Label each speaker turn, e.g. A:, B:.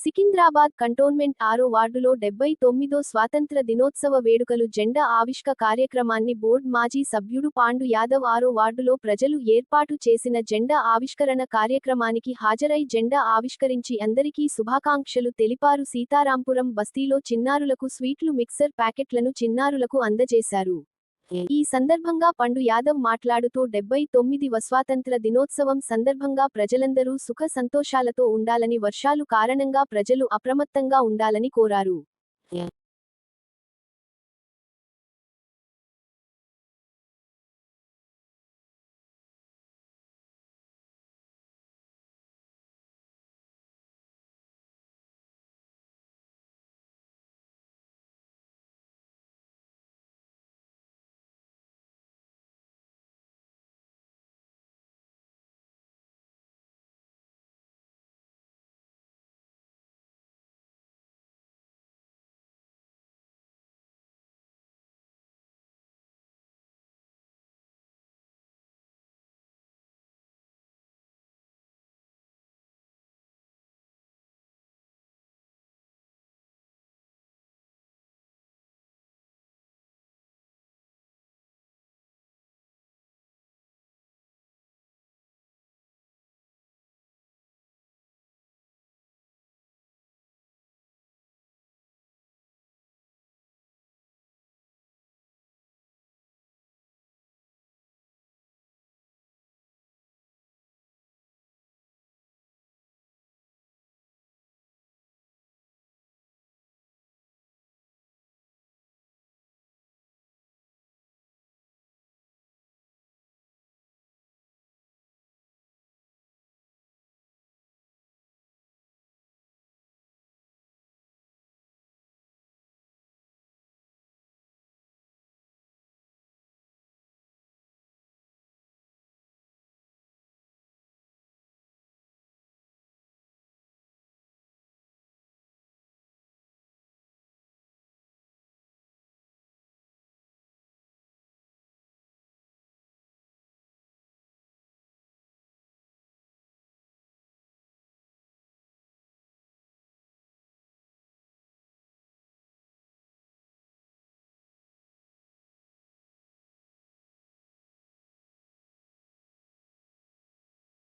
A: Secunderabad cantonment ఆరో వార్డులో డెబ్బై తొమ్మిదో స్వాతంత్ర దినోత్సవ వేడుకలు జెండా ఆవిష్క కార్యక్రమాన్ని బోర్డ్ మాజీ సభ్యుడు పాండు యాదవ్ ఆరో వార్డులో ప్రజలు ఏర్పాటు చేసిన జెండా ఆవిష్కరణ కార్యక్రమానికి హాజరై జెండా ఆవిష్కరించి అందరికీ శుభాకాంక్షలు తెలిపారు. సీతారాంపురం బస్తీలో చిన్నారులకు స్వీట్లు మిక్సర్ ప్యాకెట్లను చిన్నారులకు అందజేశారు. ఈ సందర్భంగా పండు యాదవ్ మాట్లాడుతూ డెబ్బై తొమ్మిది స్వాతంత్ర దినోత్సవం సందర్భంగా ప్రజలందరూ సుఖ సంతోషాలతో ఉండాలని వర్షాలు కారణంగా ప్రజలు అప్రమత్తంగా ఉండాలని కోరారు.